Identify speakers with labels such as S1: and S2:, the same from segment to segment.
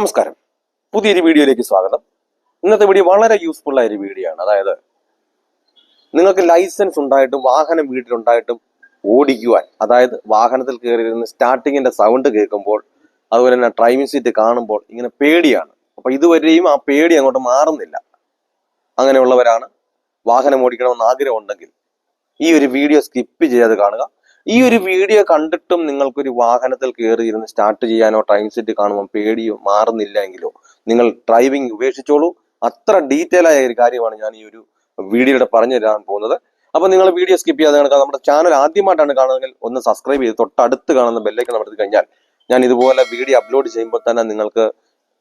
S1: നമസ്കാരം. പുതിയൊരു വീഡിയോയിലേക്ക് സ്വാഗതം. ഇന്നത്തെ വീഡിയോ വളരെ യൂസ്ഫുൾ ആയ ഒരു വീഡിയോ ആണ്. അതായത് നിങ്ങൾക്ക് ലൈസൻസ് ഉണ്ടായിട്ടും വാഹനം വീട്ടിലുണ്ടായിട്ടും ഓടിക്കുവാൻ അതായത് വാഹനത്തിൽ കയറിയിരുന്ന് സ്റ്റാർട്ടിങ്ങിന്റെ സൗണ്ട് കേൾക്കുമ്പോൾ അതുപോലെ തന്നെ ഡ്രൈവിംഗ് സീറ്റ് കാണുമ്പോൾ ഇങ്ങനെ പേടിയാണ്. അപ്പൊ ഇതുവരെയും ആ പേടി അങ്ങോട്ട് മാറുന്നില്ല. അങ്ങനെയുള്ളവരാണ് വാഹനം ഓടിക്കണമെന്ന് ആഗ്രഹം ഉണ്ടെങ്കിൽ ഈ ഒരു വീഡിയോ സ്കിപ്പ് ചെയ്യാതെ കാണുക. ഈ ഒരു വീഡിയോ കണ്ടിട്ടും നിങ്ങൾക്കൊരു വാഹനത്തിൽ കയറി ഇരുന്ന് സ്റ്റാർട്ട് ചെയ്യാനോ ടൈം സെറ്റ് കാണുമ്പോൾ പേടിയോ മാറുന്നില്ല എങ്കിലോ നിങ്ങൾ ഡ്രൈവിംഗ് ഉപേക്ഷിച്ചോളൂ. അത്ര ഡീറ്റെയിൽ ആയ ഒരു കാര്യമാണ് ഞാൻ ഈ ഒരു വീഡിയോയുടെ പറഞ്ഞു തരാൻ പോകുന്നത്. അപ്പൊ നിങ്ങൾ വീഡിയോ സ്കിപ്പ് ചെയ്യാതെ കാണുക. നമ്മുടെ ചാനൽ ആദ്യമായിട്ടാണ് കാണുന്നതെങ്കിൽ ഒന്ന് സബ്സ്ക്രൈബ് ചെയ്ത് തൊട്ടടുത്ത് കാണുന്ന ബെല്ലേക്ക് നമ്മൾ കഴിഞ്ഞാൽ ഞാൻ ഇതുപോലെ വീഡിയോ അപ്ലോഡ് ചെയ്യുമ്പോൾ തന്നെ നിങ്ങൾക്ക്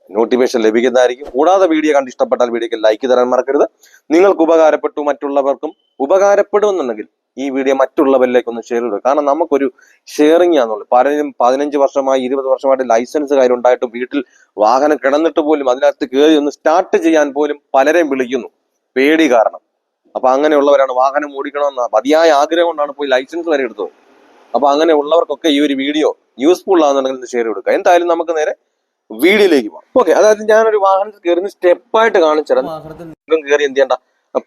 S1: നോട്ടിഫിക്കേഷൻ ലഭിക്കുന്നതായിരിക്കും. കൂടാതെ വീഡിയോ കണ്ട് ഇഷ്ടപ്പെട്ടാൽ വീഡിയോക്ക് ലൈക്ക് തരാൻ മറക്കരുത്. നിങ്ങൾക്ക് ഉപകാരപ്പെട്ടു മറ്റുള്ളവർക്കും ഉപകാരപ്പെടുമെന്നുണ്ടെങ്കിൽ ഈ വീഡിയോ മറ്റുള്ളവരിലേക്ക് ഒന്ന് ഷെയർ ചെയ്യുക കാരണം നമുക്കൊരു ഷെയറിംഗ് ആണെന്നുള്ളൂ പലരും പതിനഞ്ച് വർഷമായി ഇരുപത് വർഷമായിട്ട് ലൈസൻസ് കാര്യമുണ്ടായിട്ടും വീട്ടിൽ വാഹനം കിടന്നിട്ട് പോലും അതിനകത്ത് കയറി ഒന്ന് സ്റ്റാർട്ട് ചെയ്യാൻ പോലും പലരെയും വിളിക്കുന്നു. പേടി കാരണം. അപ്പൊ അങ്ങനെയുള്ളവരാണ് വാഹനം ഓടിക്കണമെന്ന. മതിയായ ആഗ്രഹം കൊണ്ടാണ് പോയി ലൈസൻസ് വരെ എടുത്തത്. അപ്പൊ അങ്ങനെയുള്ളവർക്കൊക്കെ ഈ ഒരു വീഡിയോ യൂസ്ഫുൾ ആണെന്നുണ്ടെങ്കിൽ ഷെയർ കൊടുക്കുക എന്തായാലും നമുക്ക് നേരെ വീഡിയോയിലേക്ക് പോകാം. ഓക്കെ അതായത് ഞാനൊരു വാഹനത്തിൽ കയറുന്ന സ്റ്റെപ്പായിട്ട് കാണിച്ചു കയറി എന്ത് ചെയ്യണ്ട?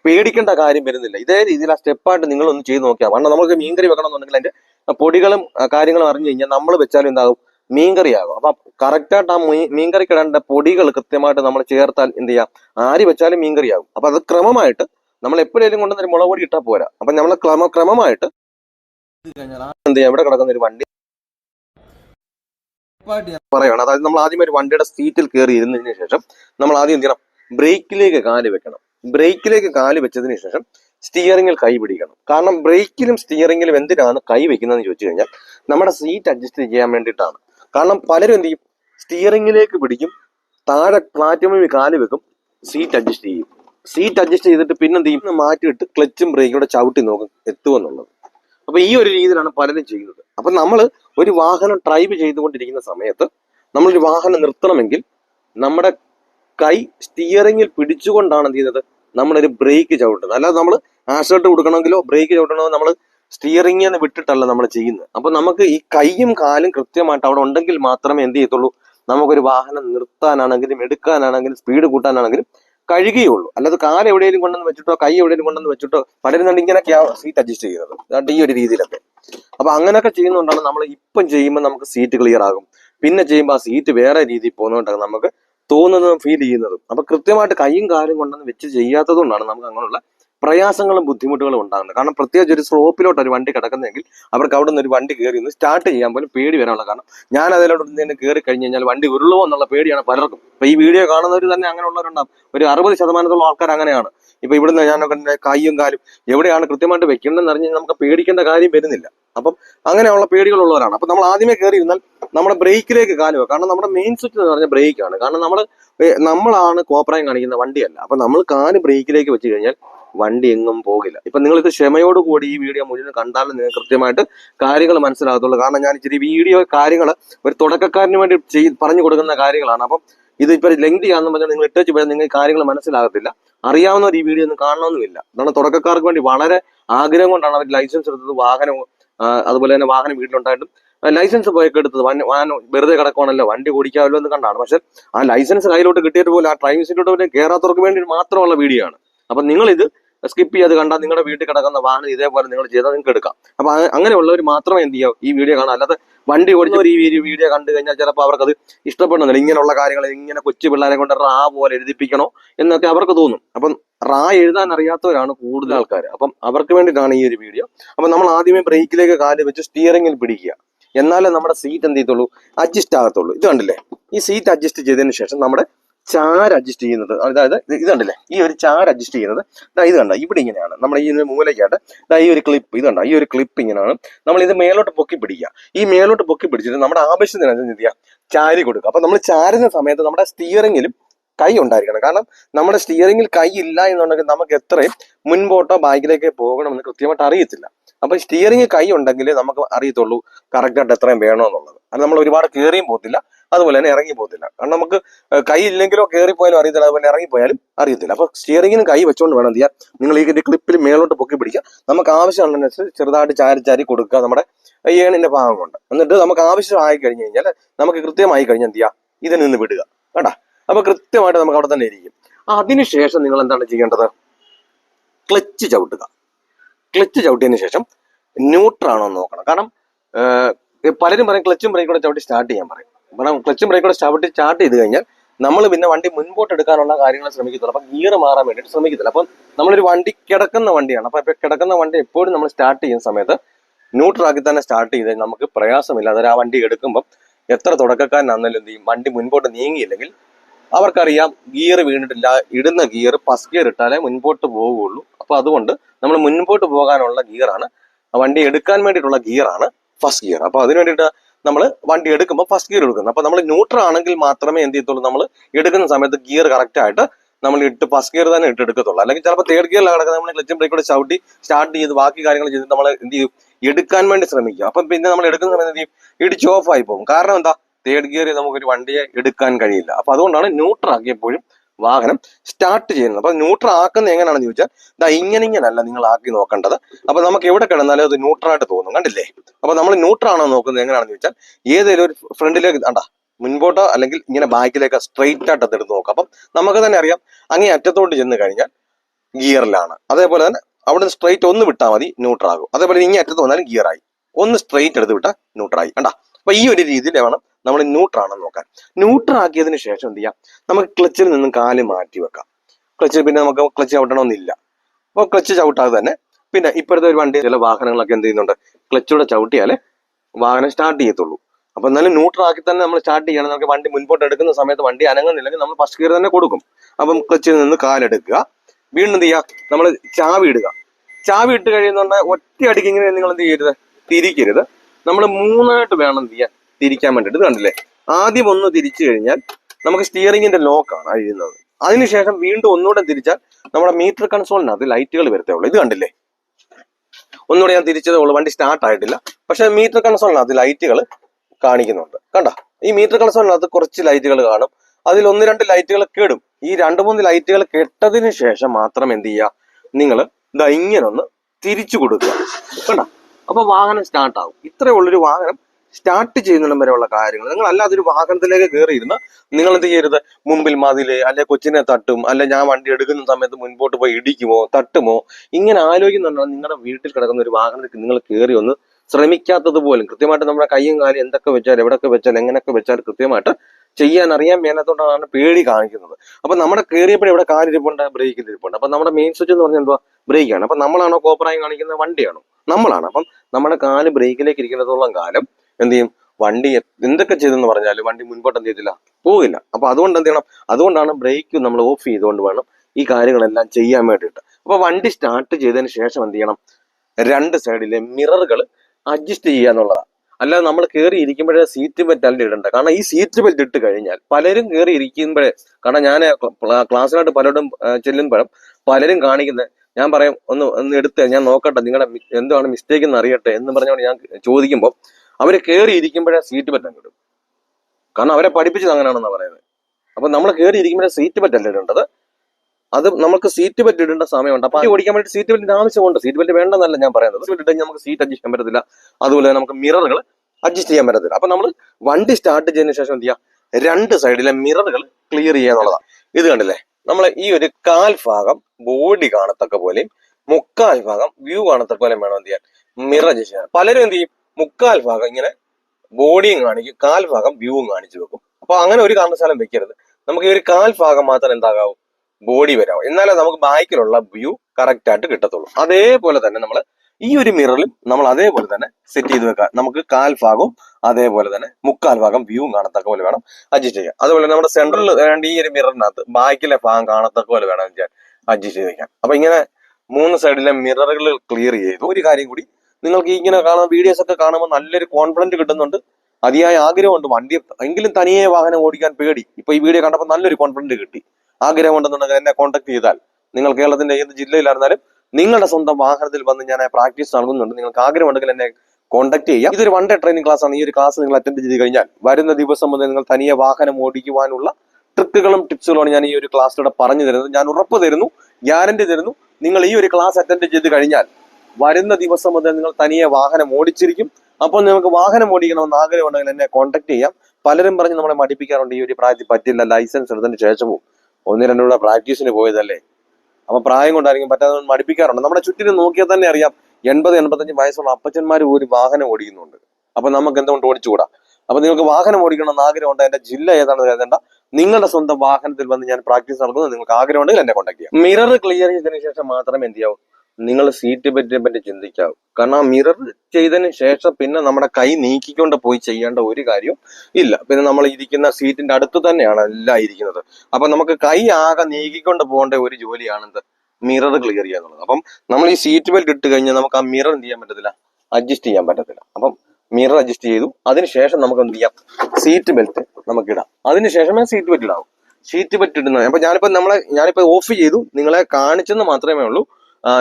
S1: പേടിക്കേണ്ട കാര്യം വരുന്നില്ല. ഇതേ രീതിയിൽ ആ സ്റ്റെപ്പായിട്ട് നിങ്ങൾ ഒന്ന് ചെയ്ത് നോക്കിയാൽ കാരണം നമുക്ക് മീൻകറി വെക്കണം എന്നുണ്ടെങ്കിൽ അതിന്റെ പൊടികളും കാര്യങ്ങളും അറിഞ്ഞു കഴിഞ്ഞാൽ നമ്മൾ വെച്ചാലും എന്താകും? മീൻകറി ആകും അപ്പൊ കറക്റ്റായിട്ട് ആ മീൻകറി കിടേണ്ട ഇടേണ്ട പൊടികൾ കൃത്യമായിട്ട് നമ്മൾ ചേർത്താൽ എന്ത് ചെയ്യാം? ആര് വെച്ചാലും മീൻകറി ആകും അപ്പൊ അത് ക്രമമായിട്ട് നമ്മൾ എപ്പോഴേലും കൊണ്ടുവന്നൊരു മുളക് പൊടി ഇട്ടാൽ പോരാ. അപ്പൊ നമ്മൾ ക്രമ ക്രമമായിട്ട് എന്ത് ചെയ്യാം? ഇവിടെ കിടക്കുന്ന ഒരു വണ്ടി പറയണം. അതായത് നമ്മൾ ആദ്യം ഒരു വണ്ടിയുടെ സീറ്റിൽ കയറി ഇരുന്നതിന് ശേഷം നമ്മൾ ആദ്യം എന്ത് ചെയ്യണം? ബ്രേക്കിലേക്ക് കാൽ വെക്കണം. ബ്രേക്കിലേക്ക് കാൽ വെച്ചതിന് ശേഷം സ്റ്റിയറിംഗിൽ കൈ പിടിക്കണം. കാരണം ബ്രേക്കിലും സ്റ്റിയറിംഗിലും എന്തിനാണ് കൈ വെക്കുന്നതെന്ന് ചോദിച്ചു കഴിഞ്ഞാൽ നമ്മുടെ സീറ്റ് അഡ്ജസ്റ്റ് ചെയ്യാൻ വേണ്ടിയിട്ടാണ്. കാരണം പലരും എന്ത് ചെയ്യും? സ്റ്റിയറിംഗിലേക്ക് പിടിക്കും താഴെ പ്ലാറ്റ്ഫോമിൽ കാൽ വെക്കും സീറ്റ് അഡ്ജസ്റ്റ് ചെയ്യും. സീറ്റ് അഡ്ജസ്റ്റ് ചെയ്തിട്ട് പിന്നെ എന്ത് ചെയ്യും? മാറ്റിയിട്ട് ക്ലച്ചും ബ്രേക്കും കൂടെ ചവിട്ടി നോക്കും എത്തുമെന്നുള്ളത് അപ്പൊ ഈ ഒരു രീതിയിലാണ് പലരും ചെയ്യുന്നത്. അപ്പൊ നമ്മൾ ഒരു വാഹനം ഡ്രൈവ് ചെയ്തുകൊണ്ടിരിക്കുന്ന സമയത്ത് നമ്മളൊരു വാഹനം നിർത്തണമെങ്കിൽ നമ്മുടെ കൈ സ്റ്റിയറിംഗിൽ പിടിച്ചുകൊണ്ടാണ് എന്ത് ചെയ്യുന്നത്? നമ്മളൊരു ബ്രേക്ക് ചവിട്ടുന്നത്. അല്ലാതെ നമ്മൾ ആശ്രട്ട് കൊടുക്കണമെങ്കിലോ ബ്രേക്ക് ചവിട്ടണമെന്നോ നമ്മൾ സ്റ്റിയറിംഗിൽ വിട്ടിട്ടല്ല നമ്മൾ ചെയ്യുന്നത്. അപ്പൊ നമുക്ക് ഈ കൈയും കാലും കൃത്യമായിട്ട് അവിടെ ഉണ്ടെങ്കിൽ മാത്രമേ എന്ത് ചെയ്യത്തുള്ളൂ? നമുക്കൊരു വാഹനം നിർത്താനാണെങ്കിലും എടുക്കാനാണെങ്കിലും സ്പീഡ് കൂട്ടാനാണെങ്കിലും കഴിയുകയുള്ളൂ. അല്ലാതെ കാൽ എവിടെയെങ്കിലും കൊണ്ടുവന്ന് വെച്ചിട്ടോ കൈ എവിടെയെങ്കിലും കൊണ്ടുവന്ന് വെച്ചിട്ടോ പലരുന്നുണ്ട് ഇങ്ങനെയൊക്കെ സീറ്റ് അഡ്ജസ്റ്റ് ചെയ്യുന്നത്. ഈ ഒരു രീതിയിലൊക്കെ. അപ്പൊ അങ്ങനെയൊക്കെ ചെയ്യുന്നതുകൊണ്ടാണ് നമ്മൾ ഇപ്പം ചെയ്യുമ്പോൾ നമുക്ക് സീറ്റ് ക്ലിയർ ആകും. പിന്നെ ചെയ്യുമ്പോൾ ആ സീറ്റ് വേറെ രീതിയിൽ പോകുന്നതുകൊണ്ടാണ് നമുക്ക് തോന്നുന്നതും ഫീൽ ചെയ്യുന്നതും. അപ്പൊ കൃത്യമായിട്ട് കൈയും കാലും കൊണ്ടൊന്നും വെച്ച് ചെയ്യാത്തത് കൊണ്ടാണ് നമുക്ക് അങ്ങനെയുള്ള പ്രയാസങ്ങളും ബുദ്ധിമുട്ടുകളും ഉണ്ടാകുന്നത്. കാരണം പ്രത്യേകിച്ച് ഒരു സ്ലോപ്പിലോട്ട് ഒരു വണ്ടി കിടക്കുന്നതെങ്കിൽ അവർക്ക് അവിടെ നിന്ന് ഒരു വണ്ടി കയറി ഒന്ന് സ്റ്റാർട്ട് ചെയ്യാൻ പോലും പേടി വരാനുള്ള കാരണം ഞാൻ അതിലോട്ട് നിന്ന് കയറി കഴിഞ്ഞ് കഴിഞ്ഞാൽ വണ്ടി ഉരുളുമോ എന്നുള്ള പേടിയാണ് പലർക്കും. ഇപ്പൊ ഈ വീഡിയോ കാണുന്നവർ തന്നെ അങ്ങനെയുള്ളവരുണ്ടാവും ഒരു അറുപത് ശതമാനത്തോളം ആൾക്കാർ അങ്ങനെയാണ്. ഇപ്പൊ ഇവിടുന്ന് ഞാനൊക്കെ കൈയും കാലും എവിടെയാണ് കൃത്യമായിട്ട് വെക്കണമെന്ന് അറിഞ്ഞ് നമുക്ക് പേടിക്കേണ്ട കാര്യം വരുന്നില്ല. അപ്പം അങ്ങനെയുള്ള പേടികളുള്ളവരാണ്. അപ്പൊ നമ്മൾ ആദ്യമേ കയറി ഇരുന്നാൽ നമ്മുടെ ബ്രേക്കിലേക്ക് കാൽ കാരണം നമ്മുടെ മെയിൻ സ്വിച്ച് എന്ന് പറഞ്ഞാൽ ബ്രേക്കാണ് കാരണം നമ്മൾ നമ്മളാണ് കോപ്രായം കാണിക്കുന്ന വണ്ടിയല്ല. അപ്പൊ നമ്മൾ കാൽ ബ്രേക്കിലേക്ക് വെച്ച് കഴിഞ്ഞാൽ വണ്ടി എങ്ങും പോകില്ല. ഇപ്പൊ നിങ്ങൾ ഇത് ക്ഷമയോട് കൂടി ഈ വീഡിയോ മുഴുവൻ കണ്ടാലും നിങ്ങൾക്ക് കൃത്യമായിട്ട് കാര്യങ്ങൾ മനസ്സിലാകത്തുള്ളൂ. കാരണം ഞാൻ ഇച്ചിരി വീഡിയോ കാര്യങ്ങൾ ഒരു തുടക്കക്കാരന് വേണ്ടി ചെയ് പറഞ്ഞു കൊടുക്കുന്ന കാര്യങ്ങളാണ്. അപ്പം ഇതിപ്പോൾ ലെങ്തി ആണെന്ന് പറഞ്ഞാൽ നിങ്ങൾ ഇട്ടേച്ച് പോയാൽ നിങ്ങൾക്ക് കാര്യങ്ങൾ മനസ്സിലാകത്തില്ല. അറിയാവുന്ന ഒരു വീഡിയോ ഒന്നും കാണണമെന്നില്ല കാരണം തുടക്കക്കാർക്ക് വേണ്ടി വളരെ ആഗ്രഹം കൊണ്ടാണ് അവർ ലൈസൻസ് എടുത്തത്. വാഹനം അതുപോലെ തന്നെ വാഹനം വീട്ടിലുണ്ടായിട്ടും ലൈസൻസ് പോയൊക്കെ എടുത്തത്. വാൻ വെറുതെ കിടക്കുവാണല്ലോ. വണ്ടി ഓടിക്കാമല്ലോ എന്ന് കണ്ടാണ്. പക്ഷെ ആ ലൈസൻസ് കയ്യിലോട്ട് കിട്ടിയിട്ട് പോലും ആ ഡ്രൈവിംഗ് സീറ്റിലോട്ട് കയറാത്തവർക്ക് വേണ്ടി മാത്രമുള്ള വീഡിയോ ആണ്. അപ്പൊ നിങ്ങൾ ഇത് സ്കിപ്പ് ചെയ്ത് കണ്ടാൽ നിങ്ങളുടെ വീട്ടിൽ കിടക്കുന്ന വാഹനം ഇതേപോലെ നിങ്ങൾ ചെയ്താൽ നിങ്ങൾക്ക് എടുക്കാം. അപ്പൊ അങ്ങനെയുള്ളവർ മാത്രമേ എന്ത് ചെയ്യാവൂ? ഈ വീഡിയോ കാണാം അല്ലാതെ വണ്ടി ഓടിച്ചവർ ഈ വീഡിയോ കണ്ടു കഴിഞ്ഞാൽ ചിലപ്പോൾ അവർക്കത് ഇഷ്ടപ്പെടുന്നില്ല. ഇങ്ങനെയുള്ള കാര്യങ്ങൾ ഇങ്ങനെ കൊച്ചു പിള്ളേരെ കൊണ്ട് റാ പോലെ എഴുതിപ്പിക്കണോ എന്നൊക്കെ അവർക്ക് തോന്നും. അപ്പം റാ എഴുതാൻ അറിയാത്തവരാണ് കൂടുതൽ ആൾക്കാർ അപ്പം അവർക്ക് വേണ്ടിയിട്ടാണ് ഈ ഒരു വീഡിയോ അപ്പം നമ്മൾ ആദ്യമേ ബ്രേക്കിലേക്ക് കാൽ വെച്ച് സ്റ്റിയറിംഗിൽ പിടിക്കുക. എന്നാലേ നമ്മുടെ സീറ്റ് എന്ത് ചെയ്യത്തുള്ളൂ? അഡ്ജസ്റ്റ് ആകത്തുള്ളൂ. ഇത് കണ്ടില്ലേ? ഈ സീറ്റ് അഡ്ജസ്റ്റ് ചെയ്തതിന് ശേഷം നമ്മുടെ ചാര് അഡ്ജസ്റ്റ് ചെയ്യുന്നത് അതായത് ഇത് കണ്ടില്ലേ? ഈ ഒരു ചാര് അഡ്ജസ്റ്റ് ചെയ്യുന്നത് ദാ ഇത് കണ്ട? ഇവിടെ ഇങ്ങനെയാണ്. നമ്മൾ ഈ മൂലയ്ക്കായിട്ട് ദാ ഈ ഒരു ക്ലിപ്പ് ഇത് കണ്ട? ഈ ഒരു ക്ലിപ്പ് ഇങ്ങനെയാണ്. നമ്മൾ ഇത് മേലോട്ട് പൊക്കി പിടിക്കുക. ഈ മേലോട്ട് പൊക്കി പിടിച്ചിട്ട് നമ്മുടെ ആവശ്യത്തിനനുസരിച്ച് എന്ത് ചെയ്യുക? ചാരി കൊടുക്കുക. അപ്പൊ നമ്മൾ ചാരുന്ന സമയത്ത് നമ്മുടെ സ്റ്റിയറിംഗിലും കൈ ഉണ്ടായിരിക്കണം. കാരണം നമ്മുടെ സ്റ്റിയറിംഗിൽ കൈ ഇല്ല എന്നുണ്ടെങ്കിൽ നമുക്ക് എത്രയും മുൻപോട്ടോ ബാക്കിലേക്ക് പോകണമെന്ന് കൃത്യമായിട്ട് അറിയത്തില്ല. അപ്പൊ സ്റ്റിയറിംഗ് കൈ ഉണ്ടെങ്കിൽ നമുക്ക് അറിയത്തുള്ളൂ കറക്റ്റായിട്ട് എത്രയും വേണമെന്നുള്ളത് അത് നമ്മൾ ഒരുപാട് കയറിയും പോകത്തില്ല അതുപോലെ തന്നെ ഇറങ്ങി പോകത്തില്ല. കാരണം നമുക്ക് കൈ ഇല്ലെങ്കിലോ കയറിപ്പോയാലും അറിയത്തില്ല അതുപോലെ ഇറങ്ങിപ്പോയാലും അറിയത്തില്ല. അപ്പൊ സ്റ്റിയറിങ്ങിനും കൈ വെച്ചുകൊണ്ട് വേണം എന്ത് ചെയ്യാൻ? നിങ്ങൾ ഈ ക്ലിപ്പിൽ മേലോട്ട് പൊക്കി പിടിക്കുക. നമുക്ക് ആവശ്യമുള്ളതിനനുസരിച്ച് ചെറുതായിട്ട് ചാരി ചാരി കൊടുക്കുക നമ്മുടെ ഏണിന്റെ ഭാഗം കൊണ്ട്. എന്നിട്ട് നമുക്ക് ആവശ്യമായി കഴിഞ്ഞു കഴിഞ്ഞാൽ നമുക്ക് കൃത്യമായി കഴിഞ്ഞാൽ എന്ത് ചെയ്യുക ഇതിൽ നിന്ന് വിടുക. കേട്ടാ അപ്പൊ കൃത്യമായിട്ട് നമുക്ക് അവിടെ തന്നെ ഇരിക്കും. അതിനുശേഷം നിങ്ങൾ എന്താണ് ചെയ്യേണ്ടത്? ക്ലച്ച് ചവിട്ടുക. ക്ലച്ച് ചവിട്ടിയതിന് ശേഷം ന്യൂട്രാണോ എന്ന് നോക്കണം. കാരണം പലരും പറയും ക്ലച്ചും ബ്രേക്കും കൂടെ ചവിട്ടി സ്റ്റാർട്ട് ചെയ്യാൻ പറയും. കാരണം ക്ലച്ചും ബ്രേക്കും കൂടെ ചവിട്ടി സ്റ്റാർട്ട് ചെയ്ത് കഴിഞ്ഞാൽ നമ്മൾ പിന്നെ വണ്ടി മുൻപോട്ട് എടുക്കാനുള്ള കാര്യങ്ങൾ ശ്രമിക്കത്തുള്ളൂ. അപ്പം ഗിയർ മാറാൻ വേണ്ടിയിട്ട് ശ്രമിക്കത്തില്ല. അപ്പം നമ്മളൊരു വണ്ടി കിടക്കുന്ന വണ്ടിയാണ്. അപ്പം ഇപ്പം കിടക്കുന്ന വണ്ടി എപ്പോഴും നമ്മൾ സ്റ്റാർട്ട് ചെയ്യുന്ന സമയത്ത് ന്യൂട്രാക്കി തന്നെ സ്റ്റാർട്ട് ചെയ്ത് നമുക്ക് പ്രയാസമില്ല. അതായത് ആ വണ്ടി എടുക്കുമ്പം എത്ര തുടക്കക്കാരനാണെങ്കിലും എന്ത് ചെയ്യും? വണ്ടി മുൻപോട്ട് നീങ്ങിയില്ലെങ്കിൽ അവർക്കറിയാം ഗിയർ വീണിട്ടില്ല. ഇടുന്ന ഗിയർ ഫസ്റ്റ് ഗിയർ ഇട്ടാലേ മുൻപോട്ട് പോവുകയുള്ളൂ. അപ്പൊ അതുകൊണ്ട് നമ്മൾ മുൻപോട്ട് പോകാനുള്ള ഗിയറാണ് വണ്ടി എടുക്കാൻ വേണ്ടിയിട്ടുള്ള ഗിയറാണ് ഫസ്റ്റ് ഗിയർ അപ്പൊ അതിന് വേണ്ടിയിട്ട് നമ്മൾ വണ്ടി എടുക്കുമ്പോൾ ഫസ്റ്റ് ഗിയർ എടുക്കുന്നത് അപ്പൊ നമ്മൾ ന്യൂട്രൽ ആണെങ്കിൽ മാത്രമേ എന്ത് ചെയ്യത്തുള്ളൂ? നമ്മൾ എടുക്കുന്ന സമയത്ത് ഗിയർ കറക്റ്റ് ആയിട്ട് നമ്മൾ ഇട്ട് ഫസ്റ്റ് ഗിയർ തന്നെ ഇട്ട് എടുക്കത്തുള്ളൂ. അല്ലെങ്കിൽ ചിലപ്പോൾ തേർഡ് ഗിയറിലാണ് കിടക്കുന്നത് നമ്മൾ ക്ലച്ചും ബ്രേക്കോടെ ചവിട്ടി സ്റ്റാർട്ട് ചെയ്ത് ബാക്കി കാര്യങ്ങൾ ചെയ്ത് നമ്മൾ എന്ത് ചെയ്യും? എടുക്കാൻ വേണ്ടി ശ്രമിക്കുക. അപ്പം പിന്നെ നമ്മൾ എടുക്കുന്ന സമയത്ത് എന്ത് ചെയ്യും? ഇടിച്ച് ഓഫ് ആയി പോകും. കാരണം എന്താ? തേർഡ് ഗിയറിൽ നമുക്കൊരു വണ്ടിയെ എടുക്കാൻ കഴിയില്ല. അപ്പൊ അതുകൊണ്ടാണ് ന്യൂട്രൽ ആക്കിയപ്പോഴും വാഹനം സ്റ്റാർട്ട് ചെയ്യുന്നത്. അപ്പൊ ന്യൂട്രൽ ആക്കുന്നത് എങ്ങനെയാണെന്ന് ചോദിച്ചാൽ ഇതാ ഇങ്ങനെ ഇങ്ങനല്ല നിങ്ങൾ ആക്കി നോക്കേണ്ടത്. അപ്പൊ നമുക്ക് എവിടെ കിടന്നാലും അത് ന്യൂട്രൽ ആയിട്ട് തോന്നും. കണ്ടില്ലേ? അപ്പൊ നമ്മൾ ന്യൂട്രൽ ആണോ നോക്കുന്നത് എങ്ങനെയാണെന്ന് ചോദിച്ചാൽ ഏതെങ്കിലും ഒരു ഫ്രണ്ടിലേക്ക് കണ്ടാ മുൻപോട്ടോ അല്ലെങ്കിൽ ഇങ്ങനെ ബാക്കിലേക്ക് സ്ട്രെയിറ്റ് ആയിട്ട് അത് എടുത്ത് നോക്കാം അപ്പം നമുക്ക് തന്നെ അറിയാം അങ്ങേ അറ്റത്തോട്ട് ചെന്ന് കഴിഞ്ഞാൽ ഗിയറിലാണ് അതേപോലെ തന്നെ അവിടെ സ്ട്രെയിറ്റ് ഒന്ന് വിട്ടാൽ മതി ന്യൂട്രൽ ആകും. അതേപോലെ ഇങ്ങനെ അറ്റത്ത് വന്നാലും ഗിയറായി ഒന്ന് സ്ട്രെയിറ്റ് എടുത്ത് വിട്ടാൽ ന്യൂട്രൽ ആയി. കണ്ടാ? അപ്പൊ ഈ ഒരു രീതിയിൽ വേണം നമ്മൾ ന്യൂട്രൽ ആണെന്ന് നോക്കാൻ ന്യൂട്രൽ ആക്കിയതിന് ശേഷം എന്ത് ചെയ്യാം? നമുക്ക് ക്ലച്ചിൽ നിന്നും കാൽ മാറ്റി വെക്കാം. ക്ലച്ചിൽ പിന്നെ നമുക്ക് ക്ലച്ച് ചവിട്ടണമെന്നില്ല. അപ്പോൾ ക്ലച്ച് ചവിട്ടാതെ തന്നെ പിന്നെ ഇപ്പോഴത്തെ ഒരു വണ്ടി ചില വാഹനങ്ങളൊക്കെ എന്ത് ചെയ്യുന്നുണ്ട്? ക്ലച്ചൂടെ ചവിട്ടിയാലേ വാഹനം സ്റ്റാർട്ട് ചെയ്യത്തുള്ളൂ. അപ്പൊ എന്നാലും ന്യൂട്രൽ ആക്കി തന്നെ നമ്മൾ സ്റ്റാർട്ട് ചെയ്യണം. നമുക്ക് വണ്ടി മുൻപോട്ട് എടുക്കുന്ന സമയത്ത് വണ്ടി അനങ്ങുന്നില്ലെങ്കിൽ നമ്മൾ ഫസ്റ്റ് ഗിയർ തന്നെ കൊടുക്കും. അപ്പം ക്ലച്ചിൽ നിന്ന് കാലെടുക്കുക വീണ്ടും എന്ത് ചെയ്യുക? നമ്മൾ ചാവി ഇടുക. ചാവി ഇട്ട് കഴിയുന്നുണ്ടെങ്കിൽ ഒറ്റ ഇങ്ങനെ നിങ്ങൾ എന്ത് ചെയ്യരുത്? തിരിക്കരുത്. നമ്മൾ മൂന്നായിട്ട് വേണം എന്ത് ചെയ്യാൻ? തിരിക്കാൻ വേണ്ടിയിട്ട് ഇത് കണ്ടില്ലേ? ആദ്യം ഒന്ന് തിരിച്ചു കഴിഞ്ഞാൽ നമുക്ക് സ്റ്റിയറിംഗിന്റെ ലോക്കാണ് അഴിയുന്നത്. അതിനുശേഷം വീണ്ടും ഒന്നുകൂടെ തിരിച്ചാൽ നമ്മുടെ മീറ്റർ കൺസോളിനകത്ത് ലൈറ്റുകൾ വരത്തേ ഉള്ളൂ. ഇത് കണ്ടില്ലേ? ഒന്നുകൂടെ ഞാൻ തിരിച്ചതേ ഉള്ളൂ. വണ്ടി സ്റ്റാർട്ട് ആയിട്ടില്ല. പക്ഷെ മീറ്റർ കൺസോളിനകത്ത് ലൈറ്റുകൾ കാണിക്കുന്നുണ്ട്. കണ്ട? ഈ മീറ്റർ കൺസോളിനകത്ത് കുറച്ച് ലൈറ്റുകൾ കാണും. അതിൽ ഒന്ന് രണ്ട് ലൈറ്റുകൾ കേടും. ഈ രണ്ട് മൂന്ന് ലൈറ്റുകൾ കെട്ടതിന് ശേഷം മാത്രം എന്ത് ചെയ്യുക? നിങ്ങൾ ഇങ്ങനെ ഒന്ന് തിരിച്ചു കൊടുക്കുക. കണ്ട? അപ്പൊ വാഹനം സ്റ്റാർട്ട് ആകും ഇത്രയുള്ളൊരു വാഹനം സ്റ്റാർട്ട് ചെയ്യുന്നിടം വരെയുള്ള കാര്യങ്ങൾ. നിങ്ങൾ അല്ലാതെ ഒരു വാഹനത്തിലേക്ക് കയറിയിരുന്ന് നിങ്ങൾ എന്ത് ചെയ്യരുത്? മുമ്പിൽ മതിൽ അല്ലെ കൊച്ചിനെ തട്ടും അല്ലെ ഞാൻ വണ്ടി എടുക്കുന്ന സമയത്ത് മുൻപോട്ട് പോയി ഇടിക്കുമോ തട്ടുമോ? ഇങ്ങനെ ആലോചിക്കുന്നുണ്ടോ നിങ്ങളുടെ വീട്ടിൽ കിടക്കുന്ന ഒരു വാഹനത്തിൽ നിങ്ങൾ കയറി ഒന്ന് ശ്രമിക്കാത്തത് പോലും. കൃത്യമായിട്ട് നമ്മുടെ കൈയും കാലും എന്തൊക്കെ വെച്ചാൽ എവിടെയൊക്കെ വെച്ചാൽ എങ്ങനെയൊക്കെ വെച്ചാൽ കൃത്യമായിട്ട് ചെയ്യാൻ അറിയാൻ മേലാത്തോണ്ടാണ് പേടി കാണിക്കുന്നത്. അപ്പൊ നമ്മുടെ കയറിയപ്പോഴും ഇവിടെ കാലിരിപ്പുണ്ട് ബ്രേക്കിൽ ഇരിപ്പുണ്ട്. അപ്പൊ നമ്മുടെ മെയിൻ സ്വിച്ച് എന്ന് പറഞ്ഞാൽ എന്തുവാ? ബ്രേക്കാണ് അപ്പൊ നമ്മളാണോ കോപ്പറായി കാണിക്കുന്ന വണ്ടിയാണോ? നമ്മളാണ്. അപ്പം നമ്മുടെ കാൽ ബ്രേക്കിലേക്ക് ഇരിക്കുന്നതോളം കാലം എന്ത് ചെയ്യും? വണ്ടി എന്തൊക്കെ ചെയ്തെന്ന് പറഞ്ഞാലും വണ്ടി മുൻപോട്ട് എന്ത് ചെയ്തില്ല? പോകില്ല അപ്പൊ അതുകൊണ്ട് എന്ത് ചെയ്യണം? അതുകൊണ്ടാണ് ബ്രേക്ക് നമ്മൾ ഓഫ് ചെയ്തുകൊണ്ട് വേണം ഈ കാര്യങ്ങളെല്ലാം ചെയ്യാൻ വേണ്ടിയിട്ട്. അപ്പൊ വണ്ടി സ്റ്റാർട്ട് ചെയ്തതിന് ശേഷം എന്ത് ചെയ്യണം? രണ്ട് സൈഡിലെ മിററുകൾ അഡ്ജസ്റ്റ് ചെയ്യുക എന്നുള്ളതാണ്. അല്ലാതെ നമ്മൾ കയറി ഇരിക്കുമ്പോഴേ സീറ്റ് ബെൽറ്റ് അല്ല ഇടണ്ട. കാരണം ഈ സീറ്റ് ബെൽറ്റ് ഇട്ട് കഴിഞ്ഞാൽ പലരും കയറി ഇരിക്കുമ്പോഴേ കാരണം ഞാൻ ക്ലാസ്സിലായിട്ട് പലരോടും ആ, ചെല്ലുമ്പോഴും പലരും കാണിക്കുന്നത് ഞാൻ പറയും ഒന്ന് ഒന്ന് എടുത്ത് ഞാൻ നോക്കട്ടെ നിങ്ങളുടെ എന്താണ് മിസ്റ്റേക്ക് എന്ന് അറിയട്ടെ എന്ന് പറഞ്ഞുകൊണ്ട് ഞാൻ ചോദിക്കുമ്പോൾ അവർ കയറി ഇരിക്കുമ്പോഴേ സീറ്റ് ബെൽറ്റ് കിട്ടും കാരണം അവരെ പഠിപ്പിച്ചത് അങ്ങനെയാണെന്ന് പറയുന്നത്. അപ്പൊ നമ്മൾ കയറി ഇരിക്കുമ്പോഴേ സീറ്റ് ബെൽറ്റ് അല്ല ഇടേണ്ടത്? അത് നമുക്ക് സീറ്റ് ബെൽറ്റ് ഇടേണ്ട സമയമുണ്ട്. അപ്പൊ ഓടിക്കാൻ വേണ്ടി സീറ്റ് ബെൽറ്റിന്റെ ആവശ്യമുണ്ട്? സീറ്റ് ബെൽറ്റ് വേണ്ടെന്നല്ല ഞാൻ പറയുന്നത്. സീറ്റ് ബെൽറ്റ് നമുക്ക് സീറ്റ് അഡ്ജസ്റ്റ് ചെയ്യാൻ പറ്റത്തില്ല. അതുപോലെ നമുക്ക് മിററുകൾ അഡ്ജസ്റ്റ് ചെയ്യാൻ പറ്റത്തില്ല. അപ്പൊ നമ്മൾ വണ്ടി സ്റ്റാർട്ട് ചെയ്തതിനു ശേഷം എന്ത് രണ്ട് സൈഡിലെ മിററുകൾ ക്ലിയർ ചെയ്യുക എന്നുള്ളതാണ് ഇത് കണ്ടില്ലേ? നമ്മൾ ഈ ഒരു കാൽ ഭാഗം ബോഡി കാണത്തക്ക പോലെയും മുക്കാൽ ഭാഗം വ്യൂ കാണത്തക്ക പോലെയും വേണം എന്ത് ചെയ്യാൻ? മിറർ അഡ്ജസ്റ്റ് ചെയ്യാൻ. പലരും എന്ത് ചെയ്യും? മുക്കാൽ ഭാഗം ഇങ്ങനെ ബോഡിയും കാണിക്കും കാൽ ഭാഗം വ്യൂവും കാണിച്ചു വെക്കും. അപ്പൊ അങ്ങനെ ഒരു കാരണശാലം വെക്കരുത്. നമുക്ക് ഈ ഒരു കാൽ ഭാഗം മാത്രം എന്താകാവും? ബോഡി വരാവും. എന്നാലേ നമുക്ക് ബാക്കിലുള്ള വ്യൂ കറക്റ്റ് ആയിട്ട് കിട്ടത്തുള്ളൂ. അതേപോലെ തന്നെ നമ്മൾ ഈ ഒരു മിററിൽ നമ്മൾ അതേപോലെ തന്നെ സെറ്റ് ചെയ്ത് വെക്കാം. നമുക്ക് കാൽ ഭാഗവും അതേപോലെ തന്നെ മുക്കാൽ ഭാഗം വ്യൂവും കാണത്തക്ക പോലെ വേണം അഡ്ജസ്റ്റ് ചെയ്യാം അതുപോലെ നമ്മുടെ സെൻട്രലിൽ വേണ്ട ഈ ഒരു മിററിനകത്ത് ബാക്കിലെ ഭാഗം കാണത്തക്ക പോലെ വേണം അഡ്ജസ്റ്റ് ചെയ്ത് വെക്കാം അപ്പൊ ഇങ്ങനെ മൂന്ന് സൈഡിലെ മിററുകൾ ക്ലിയർ ചെയ്തു ഒരു കാര്യം കൂടി നിങ്ങൾക്ക് ഇങ്ങനെ കാണുന്ന വീഡിയോസ് ഒക്കെ കാണുമ്പോൾ നല്ലൊരു കോൺഫിഡന്റ് കിട്ടുന്നുണ്ട്. അതിയായ ആഗ്രഹമുണ്ട്. വണ്ടി എങ്കിലും തനിയെ വാഹനം ഓടിക്കാൻ പേടി. ഇപ്പൊ ഈ വീഡിയോ കണ്ടപ്പോൾ നല്ലൊരു കോൺഫിഡന്റ് കിട്ടി. ആഗ്രഹമുണ്ടെന്നുണ്ടെങ്കിൽ എന്നെ കോൺടാക്ട് ചെയ്താൽ. നിങ്ങൾ കേരളത്തിന്റെ ഏത് ജില്ലയിലായിരുന്നാലും നിങ്ങളുടെ സ്വന്തം വാഹനത്തിൽ വന്ന് ഞാൻ പ്രാക്ടീസ് നൽകുന്നുണ്ട് നിങ്ങൾക്ക് ആഗ്രഹമുണ്ടെങ്കിൽ എന്നെ കോൺടാക്ട് ചെയ്യാം. ഇതൊരു വൺ ഡേ ട്രെയിനിങ് ക്ലാസ് ആണ്. ഈ ഒരു ക്ലാസ് നിങ്ങൾ അറ്റൻഡ് ചെയ്ത് കഴിഞ്ഞാൽ വരുന്ന ദിവസം മുതൽ നിങ്ങൾ തനിയെ വാഹനം ഓടിക്കുവാനുള്ള ട്രിക്കുകളും ടിപ്സുകളുമാണ് ഞാൻ ഈ ഒരു ക്ലാസ്സിലൂടെ പറഞ്ഞു തരുന്നത്. ഞാൻ ഉറപ്പ് തരുന്നു ഗ്യാരണ്ടി തരുന്നു. നിങ്ങൾ ഈ ഒരു ക്ലാസ് അറ്റൻഡ് ചെയ്ത് കഴിഞ്ഞാൽ വരുന്ന ദിവസം മുതൽ നിങ്ങൾ തനിയെ വാഹനം ഓടിച്ചിരിക്കും. അപ്പോൾ നിങ്ങൾക്ക് വാഹനം ഓടിക്കണമെന്ന് ആഗ്രഹമുണ്ടെങ്കിൽ എന്നെ കോൺടാക്ട് ചെയ്യാം. പലരും പറഞ്ഞ് നമ്മളെ മടിപ്പിക്കാറുണ്ട് ഈ ഒരു പ്രായത്തിൽ പറ്റില്ല ലൈസൻസ് എടുത്തതിന് ശേഷവും ഒന്ന് രണ്ടു കൂടെ പ്രാക്ടീസിന് പോയതല്ലേ? അപ്പൊ പ്രായം കൊണ്ടായിരിക്കും പറ്റാതെ മടിപ്പിക്കാറുണ്ട്. നമ്മുടെ ചുറ്റിനും നോക്കിയാൽ തന്നെ അറിയാം എൺപത് എൺപത്തഞ്ച് വയസ്സുള്ള അപ്പച്ചന്മാർ ഒരു വാഹനം ഓടിക്കുന്നുണ്ട്. അപ്പൊ നമുക്ക് എന്തുകൊണ്ട് ഓടിച്ചുകൂടാ? അപ്പൊ നിങ്ങൾക്ക് വാഹനം ഓടിക്കണം എന്ന് ആഗ്രഹമുണ്ട് എന്റെ ജില്ല ഏതാണെന്ന് കരുതേണ്ട നിങ്ങളുടെ സ്വന്തം വാഹനത്തിൽ വന്ന് ഞാൻ പ്രാക്ടീസ് നടത്തുന്നത് നിങ്ങൾക്ക് ആഗ്രഹമുണ്ടെങ്കിൽ എന്നെ കോൺടാക്ട് ചെയ്യാം. മിറർ ക്ലിയർ ചെയ്തതിനു ശേഷം മാത്രം എന്ത് ചെയ്യാവൂ? നിങ്ങൾ സീറ്റ് ബെറ്റിനെ പറ്റി ചിന്തിക്കാവും. കാരണം ആ മിറർ ചെയ്തതിന് ശേഷം പിന്നെ നമ്മുടെ കൈ നീക്കിക്കൊണ്ട് പോയി ചെയ്യേണ്ട ഒരു കാര്യവും ഇല്ല. പിന്നെ നമ്മൾ ഇരിക്കുന്ന സീറ്റിന്റെ അടുത്ത് തന്നെയാണ് എല്ലാം ഇരിക്കുന്നത്. അപ്പൊ നമുക്ക് കൈ ആകെ നീക്കിക്കൊണ്ട് പോകേണ്ട ഒരു ജോലിയാണ് എന്ത്? മിറർ ക്ലിയർ ചെയ്യുക എന്നുള്ളത്. അപ്പം നമ്മൾ ഈ സീറ്റ് ബെൽറ്റ് ഇട്ട് കഴിഞ്ഞാൽ നമുക്ക് ആ മിറർ എന്ത് ചെയ്യാൻ പറ്റത്തില്ല? അഡ്ജസ്റ്റ് ചെയ്യാൻ പറ്റത്തില്ല. അപ്പം മിറർ അഡ്ജസ്റ്റ് ചെയ്തു. അതിനുശേഷം നമുക്ക് എന്ത് ചെയ്യാം? സീറ്റ് ബെൽറ്റ് നമുക്ക് ഇടാം. അതിനുശേഷമേ സീറ്റ് ബെൽറ്റ് ഇടാവും സീറ്റ് ബെൽറ്റ് ഇടുന്നത് അപ്പൊ ഞാനിപ്പോ നമ്മളെ ഞാനിപ്പോ ഓഫ് ചെയ്തു. നിങ്ങളെ കാണിച്ചെന്ന് മാത്രമേ ഉള്ളൂ.